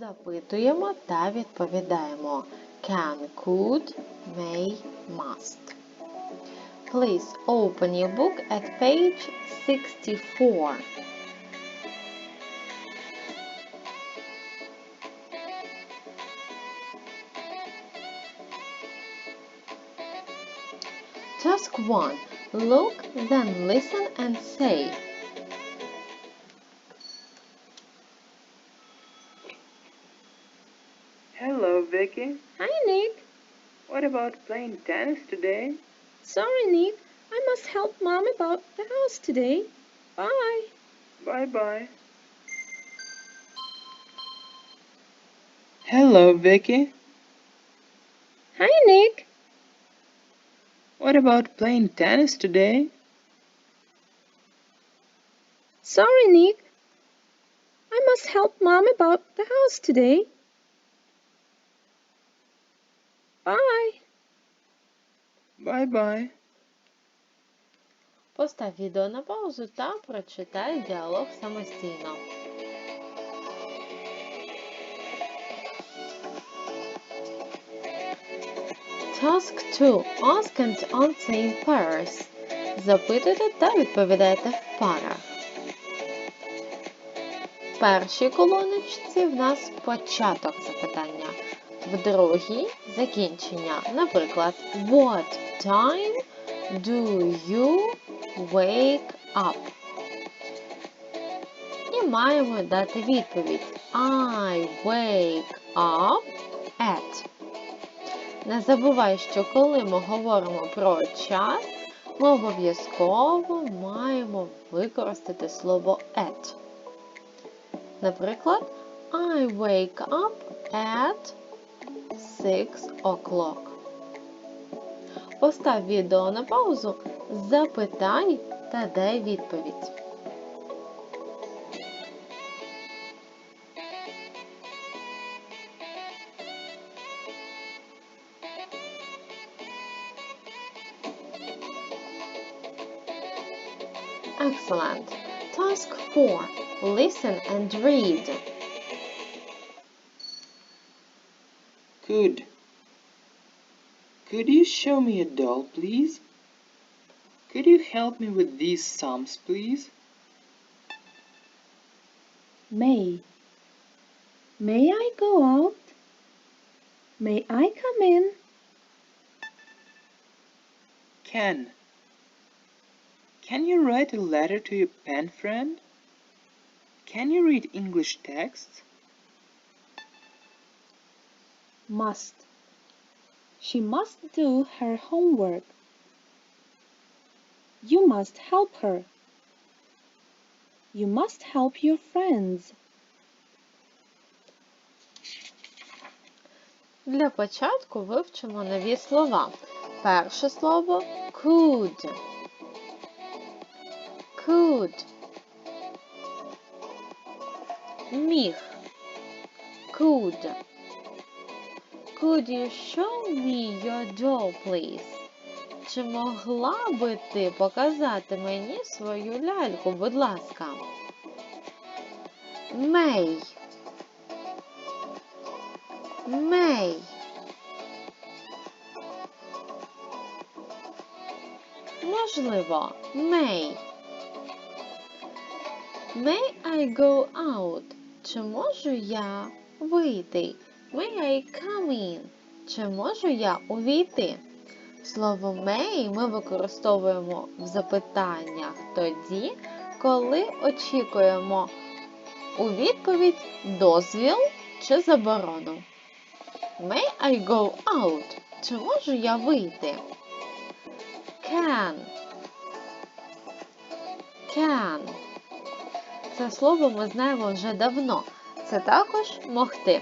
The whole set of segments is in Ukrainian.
Запитуємо та відповідаємо can, could, may, must. Please open your book at page 64. Task 1. Look, then listen and say. Vicky. Hi, Nick. What about playing tennis today? Sorry, Nick. I must help Mom about the house today. Bye. Bye bye. Hello, Vicky. Hi, Nick. What about playing tennis today? Sorry, Nick. I must help Mom about the house today. Bye. Bye bye. Постав відео на паузу та прочитай діалог самостійно. Task 2. Ask and answer in pairs. Запитуйте та відповідайте в парах. В першій колоночці в нас початок запитання. В другій закінчення. Наприклад, What time do you wake up? І маємо дати відповідь I wake up at. Не забувай, що коли ми говоримо про час, ми обов'язково маємо використати слово at. Наприклад, I wake up at 6 o'clock. Постав відео на паузу, запитай та дай відповідь. Excellent. Task 4. Listen and read. Good. Could you show me a doll, please? Could you help me with these sums, please? May. May I go out? May I come in? Can. Can you write a letter to your pen friend? Can you read English texts? Must. She must do her homework. You must help her. You must help your friends. Для початку вивчимо нові слова. Перше слово could. Could. Міг. Could. Could you show me your doll, please? Чи могла би ти показати мені свою ляльку, будь ласка? May. May. Можливо, may. May I go out? Чи можу я вийти? May I come in? Чи можу я увійти? Слово may ми використовуємо в запитаннях тоді, коли очікуємо у відповідь дозвіл чи заборону. May I go out? Чи можу я вийти? Can. Can. Це слово ми знаємо вже давно. Це також могти.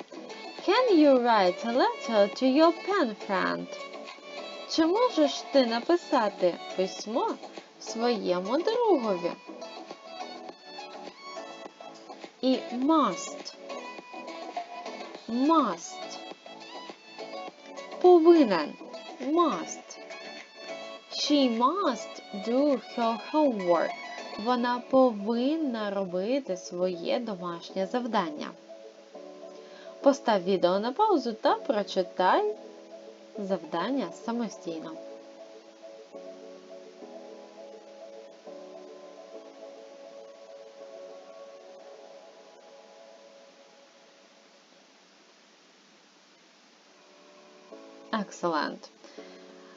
Can you write a letter to your pen friend? Чи можеш ти написати письмо своєму другові? І must. Must. Повинен. Must. She must do her homework. Вона повинна робити своє домашнє завдання. Постав відео на паузу та прочитай завдання самостійно. Excellent.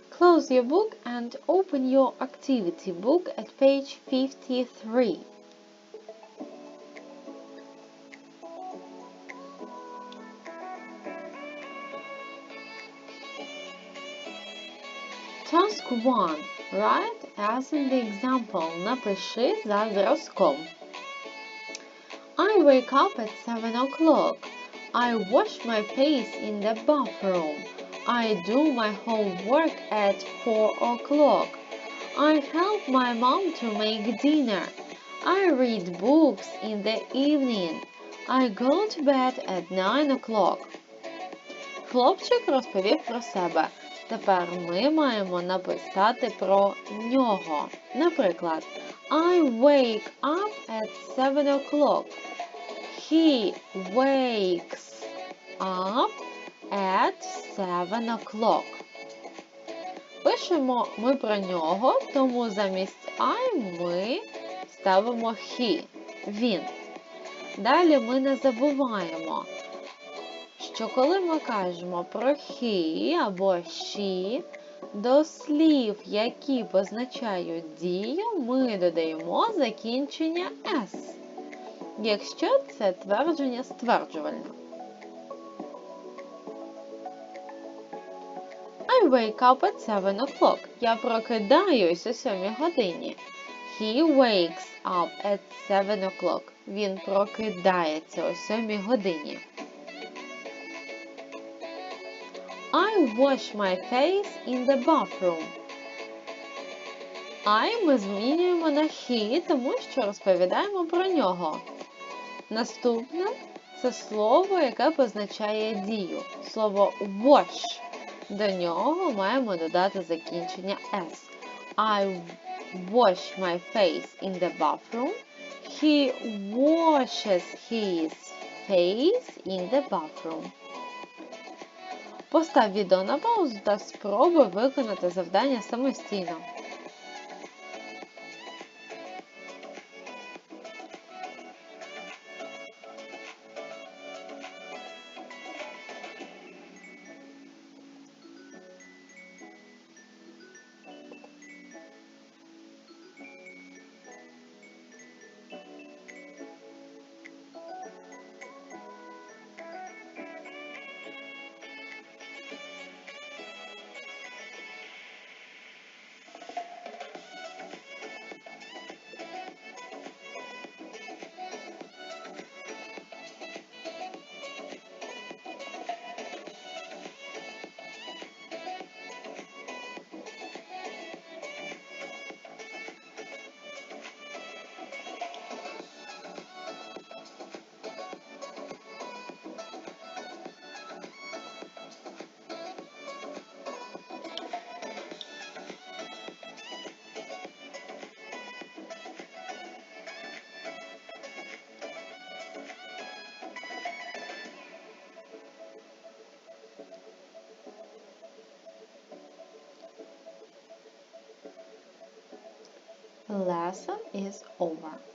Close your book and open your activity book at page 53. Task 1. Write as in the example. Напиши за зразком. I wake up at 7 o'clock. I wash my face in the bathroom. I do my homework at 4 o'clock. I help my mom to make dinner. I read books in the evening. I go to bed at 9 o'clock. Хлопчик розповів про себе. Тепер ми маємо написати про нього. Наприклад, I wake up at 7 o'clock. He wakes up at 7 o'clock. Пишемо ми про нього, тому замість I ми ставимо he. Він. Далі ми не забуваємо, що коли ми кажемо про he або she, до слів, які позначають дію, ми додаємо закінчення s, якщо це твердження стверджувальне. I wake up at 7 o'clock. Я прокидаюсь о 7 годині. He wakes up at 7 o'clock. Він прокидається о 7 годині. Wash my face in the bathroom. I ми змінюємо на he, тому що розповідаємо про нього. Наступне це слово, яке позначає дію. Слово wash. До нього маємо додати закінчення S. I wash my face in the bathroom. He washes his face in the bathroom. Постав відео на паузу та спробуй виконати завдання самостійно. Lesson is over.